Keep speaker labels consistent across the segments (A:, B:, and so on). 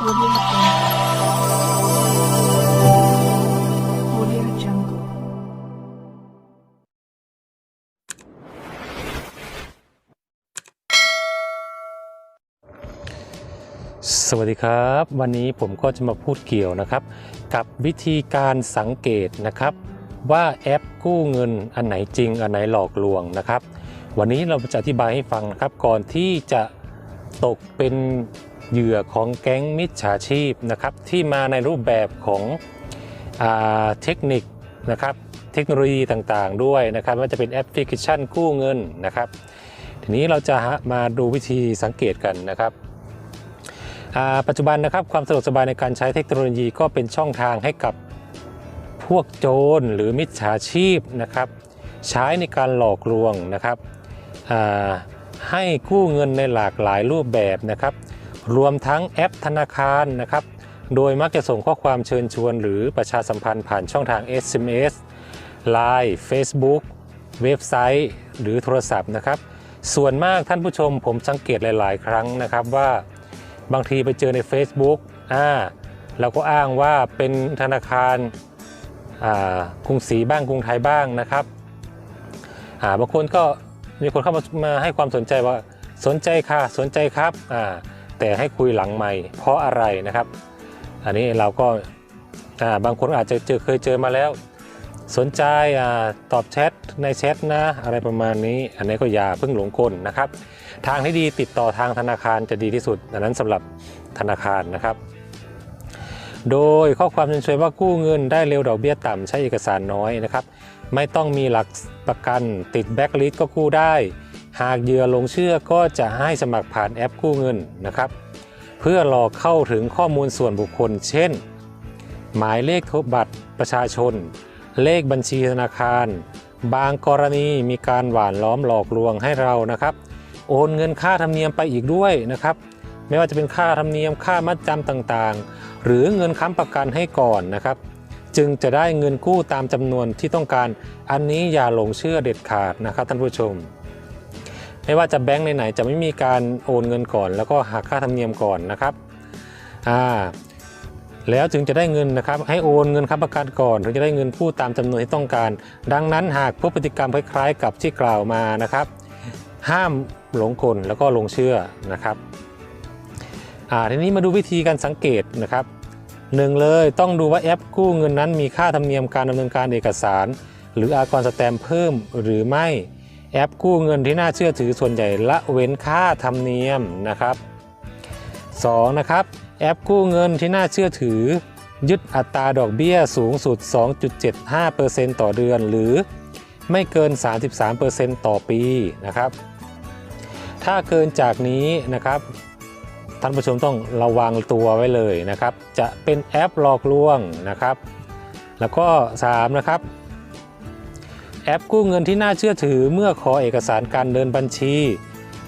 A: สวัสดีครับ วันนี้ผมก็จะมาพูดเกี่ยวนะครับ กับวิธีการสังเกตนะครับ ว่าแอปกู้เงินอันไหนจริง อันไหนหลอกลวงนะครับ วันนี้เราจะอธิบายให้ฟังนะครับ ก่อนที่จะ ตกเป็นเหยื่อของแก๊งมิจฉาชีพนะครับที่มาในรูปแบบของอเทคนิคนะครับเทคโนโลยีต่างๆ ด้วยนะครับว่าจะเป็นแอปพลิเคชันกู้เงินนะครับ ทีนี้เราจะมาดูวิธีสังเกตกันนะครับปัจจุบันนะครับความสะดวกสบายในการใช้เทคโนโลยีก็เป็นช่องทางให้กับพวกโจรหรือมิจฉาชีพนะครับ ใช้ในการหลอกลวงนะครับ ให้กู้เงินในหลากหลายรูปแบบนะครับ รวมทั้งแอปธนาคารนะครับ โดยมักจะส่งข้อความเชิญชวน หรือประชาสัมพันธ์ผ่านช่องทาง SMS Line Facebook เว็บไซต์ หรือโทรศัพท์นะครับ ส่วนมากท่านผู้ชมผมสังเกตหลาย ๆ ครั้งนะครับว่าบางทีไปเจอใน Facebook อ่าเราก็อ้างว่าเป็นธนาคารกรุงศรีบ้างกรุงไทยบ้างนะครับอ่าบางคนก็ มีคนเข้ามามาให้ความสนใจว่าสนใจค่ะสนใจครับอ่าแต่ให้คุยหลังไม่เพราะอะไรนะครับ อันนี้เราก็อ่าบางคนอาจจะเจอเคยเจอมาแล้ว สนใจอาตอบแชทในแชทนะ อะไรประมาณนี้ อันนี้ก็อย่าเพิ่งหลงกลนะครับ ทางที่ดีติดต่อทางธนาคารจะดีที่สุด อันนั้นสำหรับธนาคารนะครับ โดยข้อความเชิญชวนว่ากู้เงินได้เร็วดอกเบี้ยต่ำใช้เอกสารน้อยนะครับ ไม่ต้องมีหลักประกันติดแบ็กลิสก็กู้ได้ หากเหยื่อลงเชื่อก็จะให้สมัครผ่านแอปกู้เงินนะครับ เพื่อหลอเข้าถึงข้อมูลส่วนบุคคล เช่น หมายเลขโทรบัตรประชาชน เลขบัญชีธนาคาร บางกรณีมีการหวานล้อมหลอกลวงให้เรานะครับ โอนเงินค่าธรรมเนียมไปอีกด้วยนะครับ ไม่ว่าจะเป็นค่าธรรมเนียมค่ามัดจำต่างๆ หรือเงินค้ำประกันให้ก่อนนะครับ จึงจะได้เงินกู้ตามจำนวนที่ต้องการ อันนี้อย่าหลงเชื่อเด็ดขาดนะครับท่านผู้ชม ไม่ว่าจะแบงค์ไหนๆจะไม่มีการโอนเงินก่อน แล้วก็หักค่าธรรมเนียมก่อนนะครับอ่าแล้วถึงจะได้เงินนะครับให้โอนเงินค้ำประกันก่อนถึงจะได้เงินกู้ตามจำนวนที่ต้องการ ดังนั้นหากพบพฤติกรรมคล้ายๆ กับที่กล่าวมานะครับ ห้ามหลงกลแล้วก็หลงเชื่อนะครับ อ่าทีนี้มาดูวิธีการสังเกตนะครับหนึ่งเลยต้องดูว่าแอปกู้เงินนั้นมีค่าธรรมเนียมการดำเนินการเอกสาร หรืออากรสแตมเพิ่มหรือไม่แอปกู้เงินที่น่าเชื่อถือส่วนใหญ่ละเว้นค่าธรรมเนียมนะครับ 2. นะครับแอปกู้เงินที่น่าเชื่อถือ ยึดอัตราดอกเบี้ยสูงสุด 2.75%ต่อเดือน หรือไม่เกิน 33%ต่อปีนะครับ ถ้าเกินจากนี้นะครับ ท่านผู้ชมต้องระวังตัวไว้เลยนะครับ จะเป็นแอปหลอกลวงนะครับ แล้วก็ 3 นะครับ แอปกู้เงินที่น่าเชื่อถือเมื่อขอเอกสารการเดินบัญชี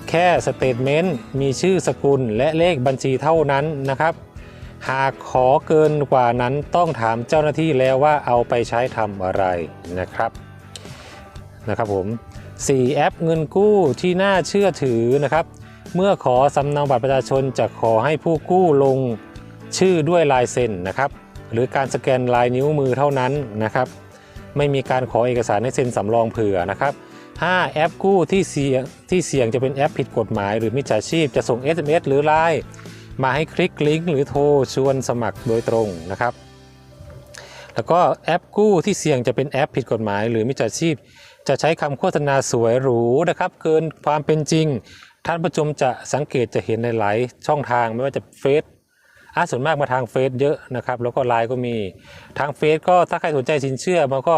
A: แค่สเตทเมนต์มีชื่อสกุลและเลขบัญชีเท่านั้นนะครับ หากขอเกินกว่านั้นต้องถามเจ้าหน้าที่แล้วว่าเอาไปใช้ทำอะไรนะครับนะครับผม 4 แอปเงินกู้ที่น่าเชื่อถือนะครับ เมื่อขอสำเนาบัตรประชาชนจะขอให้ผู้กู้ลงชื่อด้วยลายเซ็นนะครับหรือการสแกนลายนิ้วมือเท่านั้นนะครับ ไม่มีการขอเอกสารให้เซ็นสำรองเผื่อนะครับ 5 แอปกู้ที่เสี่ยงที่เสี่ยงจะเป็นแอปผิดกฎหมาย หรือมิจฉาชีพจะส่ง SMS หรือไลน์มาให้คลิกลิงก์หรือโทรชวนสมัครโดยตรงนะครับ แล้วก็แอปกู้ที่เสี่ยงจะเป็นแอปผิดกฎหมาย หรือมิจฉาชีพ จะใช้คำโฆษณาสวยหรูนะครับ เกินความเป็นจริง ท่านผู้ชมจะสังเกตจะเห็นในหลายช่องทางไม่ว่าจะเฟซอะส่วนมากมาทางเฟซเยอะนะครับ แล้วก็ไลน์ก็มีทางเฟซก็ถ้าใครสนใจสินเชื่อมันก็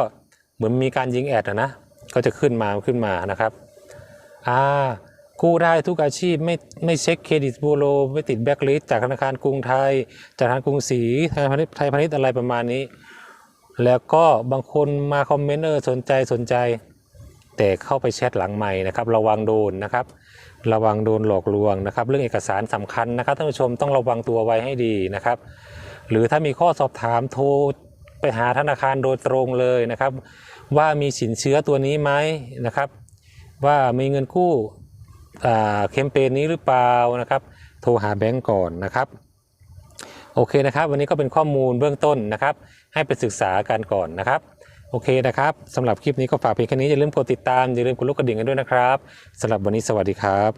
A: เหมือนมีการยิงแอดอะนะก็จะขึ้นมาขึ้นมานะครับอ่ากู้ได้ทุกอาชีพไม่ไม่เช็คเครดิตบูโรไม่ติดแบ็กลิสจากธนาคารกรุงไทย จากธนาคารกรุงศรีธนาคารไทยพาณิชย์อะไรประมาณนี้ แล้วก็บางคนมาคอมเมนต์เออสนใจสนใจ แต่เข้าไปแชทหลังใหม่นะครับ ระวังโดนนะครับ ระวังโดนหลอกลวงนะครับ เรื่องเอกสารสำคัญนะครับท่านผู้ชมต้องระวังตัวไว้ให้ดีนะครับ หรือถ้ามีข้อสอบถามโทรไปหาธนาคารโดยตรงเลยนะครับ ว่ามีสินเชื้อตัวนี้ไหมนะครับ ว่ามีเงินกู้แคมเปญนี้หรือเปล่านะครับ โทรหาแบงก์ก่อนนะครับ โอเคนะครับ วันนี้ก็เป็นข้อมูลเบื้องต้นนะครับ ให้ไปศึกษากันก่อนนะครับ โอเคนะครับสำหรับคลิปนี้ก็ฝากเพียงแค่นี้อย่าลืมกดติดตามอย่าลืมกดลูกกระดิ่งกันด้วยนะครับสำหรับวันนี้สวัสดีครับ